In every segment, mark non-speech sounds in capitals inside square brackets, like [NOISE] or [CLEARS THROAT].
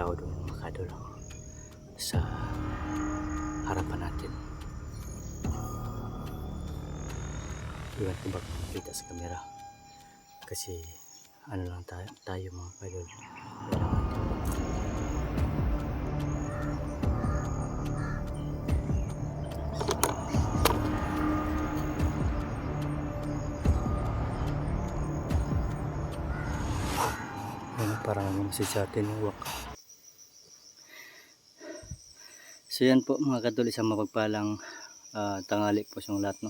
tao doon mga kadol sa harapan natin. Iwan ko ba makita sa camera kasi ano lang tayo, tayo mga kadol. Wala natin. Ano, parang may message sa atin yung wak. So yan po mga kadol, isang mapagpalang ah, tangali po sa lahat no.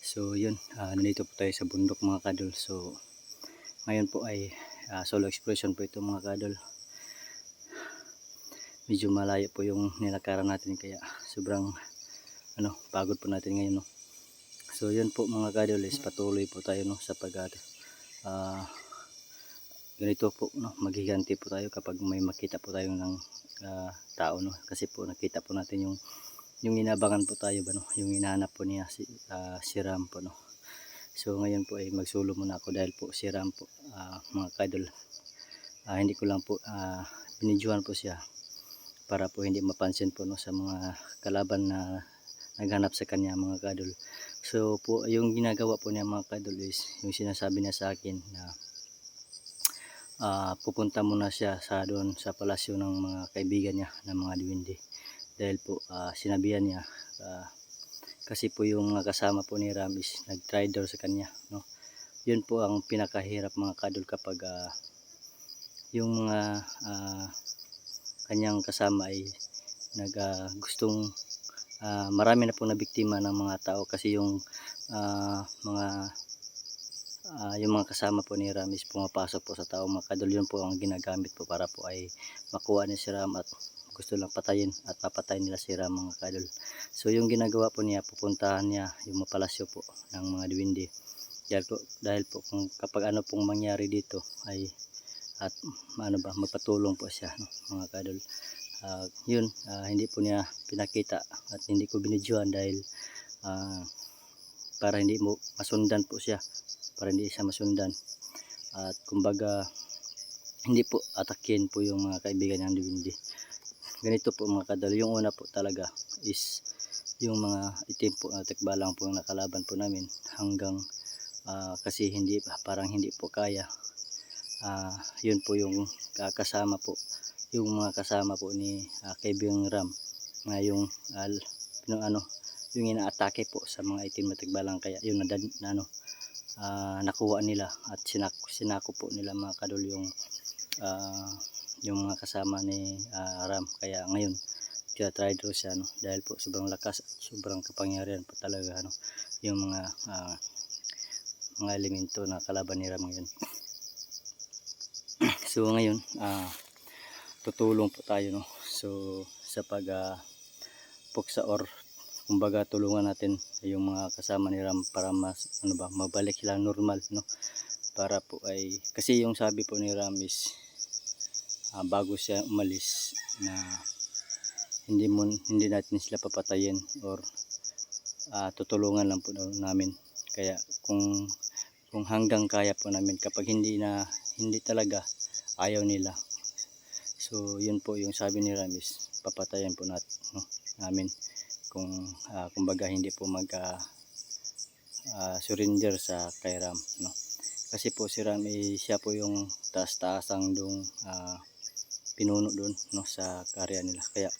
So yun, ah, nandito po tayo sa bundok mga kadol. So ngayon po ay ah, solo exploration po ito mga kadol. Medyo malayo po yung nilakaran natin kaya sobrang ano, pagod po natin ngayon no. So yun po mga kadol is patuloy po tayo no sa pag ah, ganito po no? Maghiganti po tayo kapag may makita po tayo ng ah, tao no? Kasi po nakita po natin yung yung inabangan po tayo ba no? Yung hinahanap po niya si ah, si Ram po no? So ngayon po ay magsulo muna ako dahil po si Ram po ah, mga kadol ah, hindi ko lang po ah, binidyohan po siya para po hindi mapansin po no sa mga kalaban na naghanap sa kanya mga kadol so po yung ginagawa po niya mga kadol is yung sinasabi niya sa akin na ah, pupunta muna siya sa doon sa palasyo ng mga kaibigan niya ng mga diwindi dahil po ah, sinabihan niya ah, kasi po yung mga kasama po ni Ramis nag-try daw sa kanya no? Yun po ang pinakahirap mga kadol kapag ah, yung mga ah, kanyang kasama ay nag ah, gustong ah, marami na pong nabiktima ng mga tao. Kasi yung ah, mga ah, yung mga kasama po ni Ram is pumapasok po sa tao. Mga kadol yun po ang ginagamit po para po ay makuha ni si Ram at gusto lang patayin at papatayin nila si Ram mga kadol. So yung ginagawa po niya pupuntahan niya yung mapalasyo po ng mga diwindi dahil po, dahil po kung kapag ano pong mangyari dito ay at ano ba magpatulong po siya no, mga kadol. Ah, yun ah, hindi po niya pinakita at hindi ko binidyohan dahil ah, para hindi mo masundan po siya para hindi siya masundan. At kumbaga hindi po atakin po yung mga kaibigan ng Diwindi ganito po mga kadal. Yung una po talaga is yung mga itim po na tikbalang po yung nakalaban po namin hanggang ah, kasi hindi parang hindi po kaya. Ah, yun po yung kasama po yung mga kasama po ni uh, kaibigang Ram na yung yung ano yung inaatake po sa mga itim na tigbalang kaya yun na, na ano ah, nakuha nila at sinako, sinako po nila mga kadol yung ah, yung mga kasama ni ah, Ram kaya ngayon kaya try daw siya no dahil po sobrang lakas at sobrang kapangyarihan po talaga ano yung mga ah, mga elemento na kalaban ni Ram ngayon. [CLEARS THROAT] So ngayon ah tutulong po tayo no so sa pag ah, puksa or kumbaga tulungan natin yung mga kasama ni Ram para mas ano ba mabalik sila normal no? Para po ay kasi yung sabi po ni Ram is ah, bago siya umalis na hindi mo hindi natin sila papatayin or ah, tutulungan lang po namin. Kaya kung kung hanggang kaya po namin kapag hindi na hindi talaga ayaw nila. So yun po yung sabi ni Ramis papatayan po nat, no, namin kung ah, kumbaga hindi po mag ah, ah, surrender sa kay Ram no? Kasi po si Ram eh, siya po yung taas-taasang dong ah, pinuno doon no sa karya nila. Kaya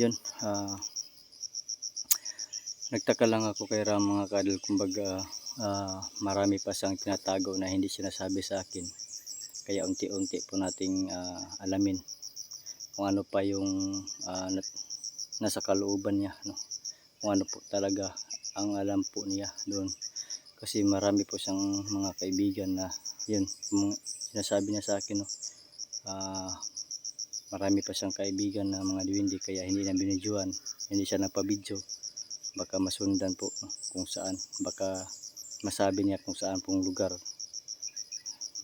yun ah, nagtaka lang ako kay Ram mga kadal kumbaga ah, marami pa siyang tinatago na hindi sinasabi sa akin. Kaya unti-unti po nating ah, alamin kung ano pa yung nat- nasa kalooban niya no kung ano po talaga ang alam po niya doon. Kasi marami po siyang mga kaibigan na yun sinasabi niya sa akin no? Ah, marami pa siyang kaibigan na mga diwindi kaya hindi na binidyohan hindi siya napabidyo baka masundan po kung saan baka masabi niya kung saan pong lugar.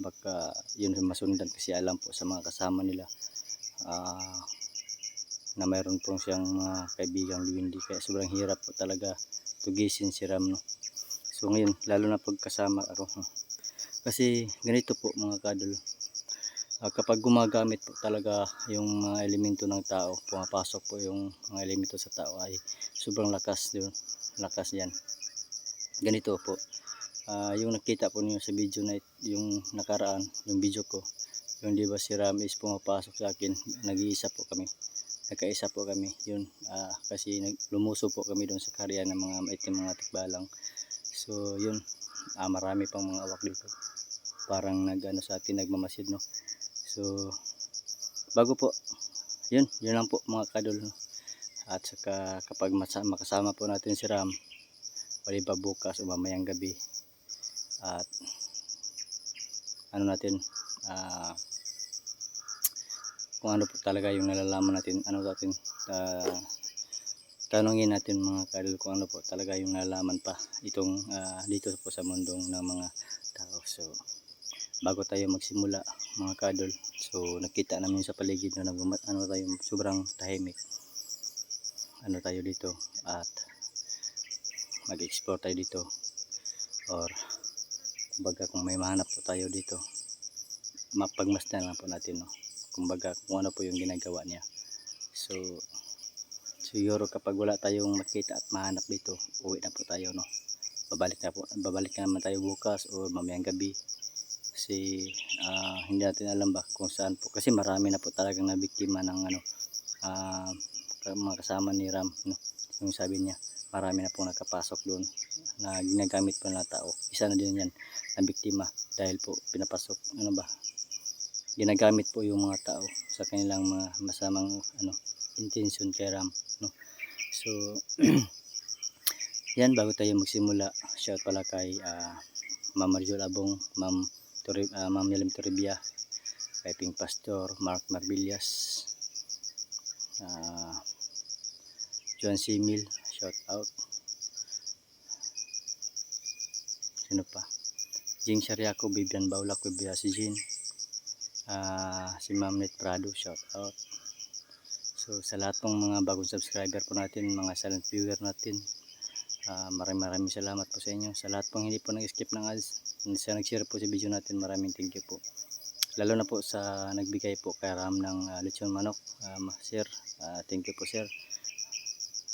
Baka yun masundan kasi alam po sa mga kasama nila. Ah, na mayroon pong siyang mga kaibigang luwindi kaya sobrang hirap po talaga tugisin si Ram no so ngayon lalo na pagkasama ako no? kasi ganito po mga kadol Ah, kapag gumagamit po talaga yung mga elemento ng tao, pumapasok po yung mga elemento sa tao ay sobrang lakas yun. Lakas yan. Ganito po. Ah, yung nakita po niyo sa video na yung nakaraan, yung video ko, yung di ba si Ram is pumapasok sa akin, nag-iisa po kami. Nagkaisa po kami, yun. ah, kasi lumuso po kami doon sa karya ng mga maitim mga tikbalang. So, yun. Ah, marami pang mga awak dito. Parang nag ano sa atin, nagmamasid, no? So, bago po, yun, yun lang po mga kadol. At saka kapag makasama po natin si Ram, wali ba bukas o mamayang gabi. At ano natin, ah, kung ano po talaga yung nalalaman natin, ano natin, ah, tanungin natin mga kadol kung ano po talaga yung nalalaman pa itong ah, dito po sa mundong ng mga tao. So, bago tayo magsimula mga kadol, so nakita namin sa paligid na nagmama- ano tayo, sobrang tahimik. Ano tayo dito at mag-explore tayo dito or kumbaga kung may mahanap po tayo dito mapagmasdan lang po natin no kumbaga kung ano po yung ginagawa niya. So siguro kapag wala tayong makita at mahanap dito uwi na po tayo no? Babalik na po babalik na naman tayo bukas o mamayang gabi. Kasi ah, hindi natin alam ba kung saan po. Kasi marami na po talagang nabiktima ng ano ka- mga kasama ni Ram no? Yung sabi niya marami na po nakapasok doon na ginagamit po ng tao. Isa na din yan na biktima dahil po pinapasok ano ba ginagamit po yung mga tao sa kanilang mga masamang ano intention kay Ram no? So [CLEARS THROAT] yan bago tayo magsimula shout pala kay ah, Ma'am Marjol Abong Ma'am Tori, ah, Ma'am Yalim Toribia kay Ping Pastor Mark Marbillas ah, John. Mill shout out. Sino pa? Jing Sariaco Bibian Baulak Bibia si Jean Ah, si Ma'am Net Prado shout out so sa lahat pong mga bagong subscriber po natin mga silent viewer natin ah, maraming maraming salamat po sa inyo. Sa lahat pong hindi po nag-skip ng ads sa nag-share po sa video natin maraming thank you po. Lalo na po sa nagbigay po kay Ram ng ah, lechon manok. Um, sir thank you po sir.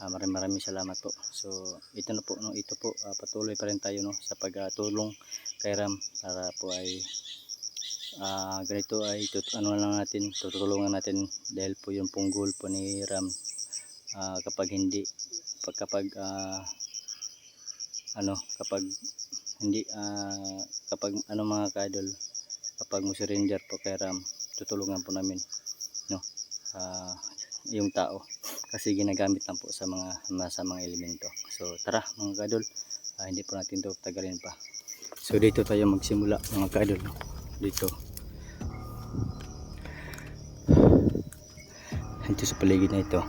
Ah, maraming maraming salamat po. So, ito na po, no, ito po, patuloy pa rin tayo no, sa pagtulong kay Ram para po ay ah, ganito ay tut ano lang natin, tutulungan natin dahil po yung pong goal po ni Ram ah, kapag hindi, pag, kapag ah, ano, kapag hindi, ah, kapag ano mga kadol, kapag mo surrender po kay Ram, tutulungan po namin, no, ah, yung tao kasi ginagamit lang po sa mga nasa mga elemento. So tara mga kadol, ah, hindi po natin to tagalin pa. So dito tayo magsimula mga kadol. Dito. Dito sa paligid na ito.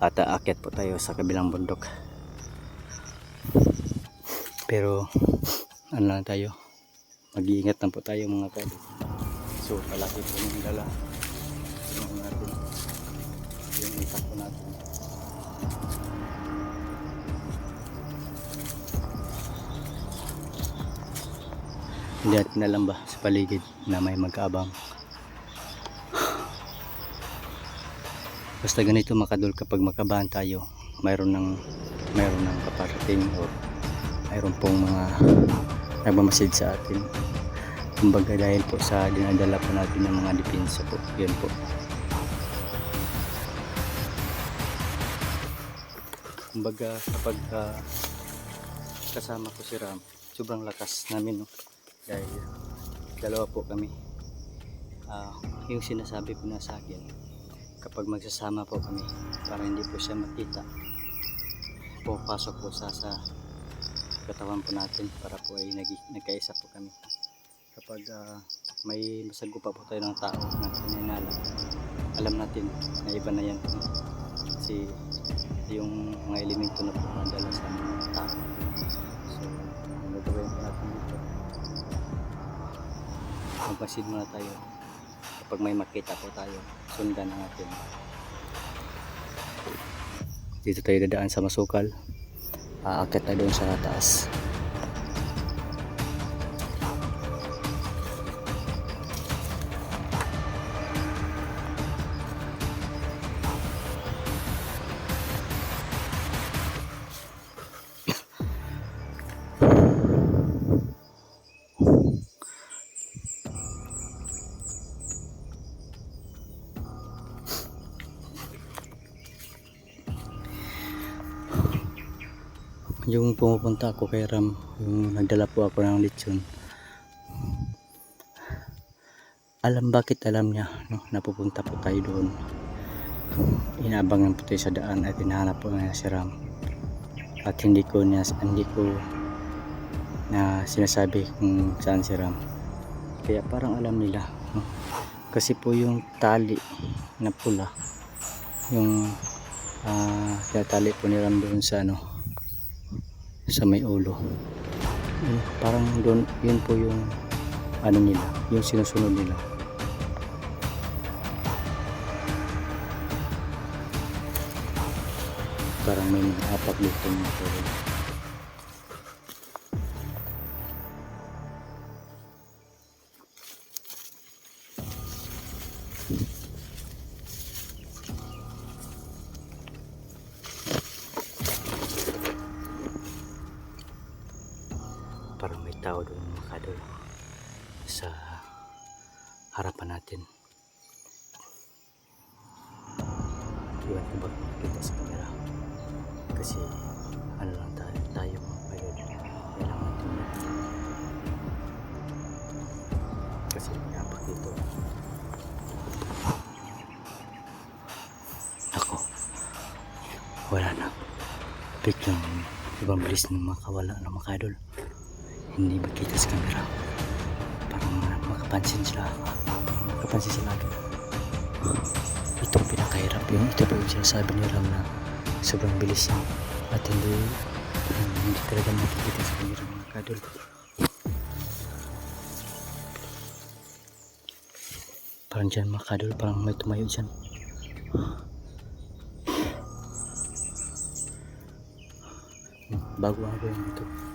At aakyat po tayo sa kabilang bundok. Pero ano lang tayo. Mag-iingat lang po tayo mga kadol. So palagi po yung dala. Tingnan natin yung itak po natin. Hindi natin alam ba sa paligid na may magkaabang. Basta ganito makadul kapag makabahan tayo, mayroon ng mayroon ng kaparating o mayroon pong mga nagmamasid sa atin. Kumbaga dahil po sa dinadala po natin ng mga depensa po. Yan po. kumbaga kapag ah, kasama ko si Ram sobrang lakas namin no dahil dalawa po kami Ah, yung sinasabi ko na sa akin kapag magsasama po kami para hindi po siya makita pupasok po sa sa katawan po natin para po ay nag, nagkaisa po kami kapag ah, may masagupa po tayo ng tao na sininala alam natin na iba na yan no? kasi yung mga elemento na po nadala sa mga tao. So, ang gagawin po natin dito, magpasid muna tayo. Kapag may makita po tayo, sundan na natin. Dito tayo dadaan sa masukal. Aakit tayo doon sa taas. Yung pumupunta ako kay Ram, yung nagdala po ako ng lechon. Alam bakit alam niya, no, napupunta po tayo doon. Inaabangan po tayo sa daan at hinahanap po niya si Ram. At hindi ko niya, hindi ko na sinasabi kung saan si Ram. Kaya parang alam nila, no? Kasi po yung tali na pula, yung ah tali po ni Ram doon sa ano, sa may ulo. Yun, parang doon, yun po yung ano nila, yung sinusunod nila. Parang may apak dito mga iwan ko ba nakita sa camera kasi ano lang tayo tayo mga kadol kailangan natin kasi may apak dito ako wala na. Biglang ibang bilis ng makawala ng mga kadol hindi makita sa camera. Parang ma- makapansin sila. Makapansin sila agad ito ang pinakahirap yung ito po yung sinasabi ni Ram na sobrang bilis niya at hindi hindi talaga makikita sa camera mga kadol parang dyan mga kadol parang may tumayo dyan Hmm, bago ako yung ito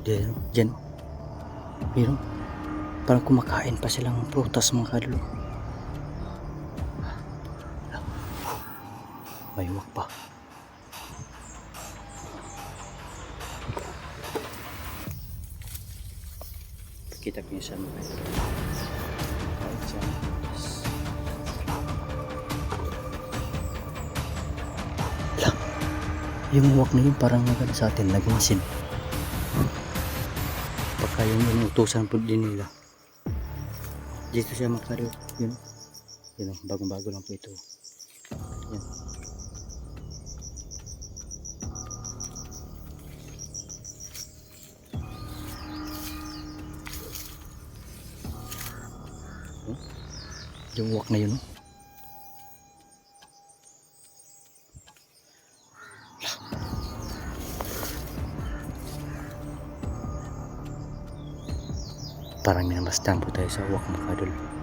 Diyan, diyan. Pero, parang kumakain pa silang prutas mga kadlo. Mayuwak pa. Kita ko yung prutas. Lang. Yung uwak na yun parang nagano sa atin, nagmasid. Baka yung inutusan po din nila. Dito siya makariw. Yun. Yun, oh, bagong-bago lang po ito. Yan. Yung uwak na yun. oh. Parang minamastan po tayo sa uwak mga.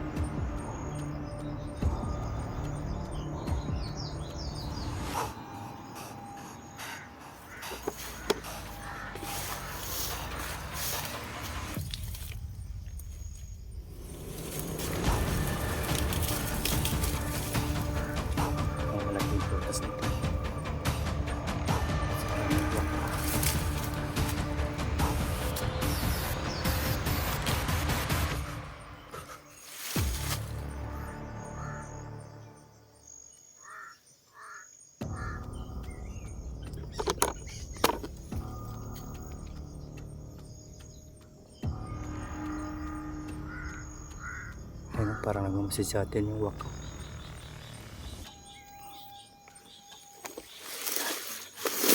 Parang nagmamasid sa atin yung wak.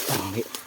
Tangi.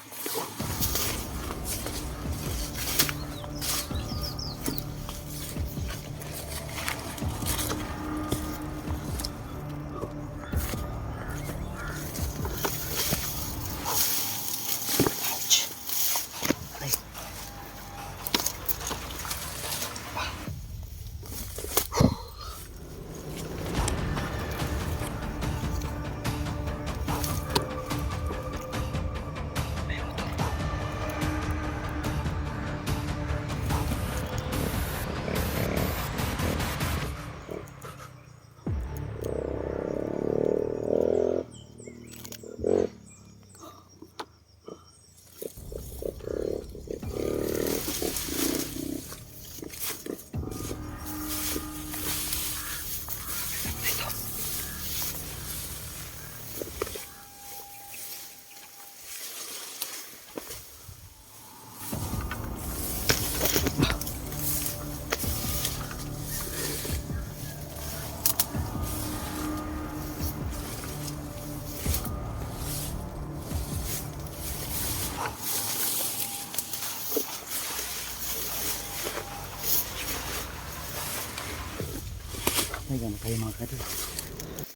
Kayo mga kadol.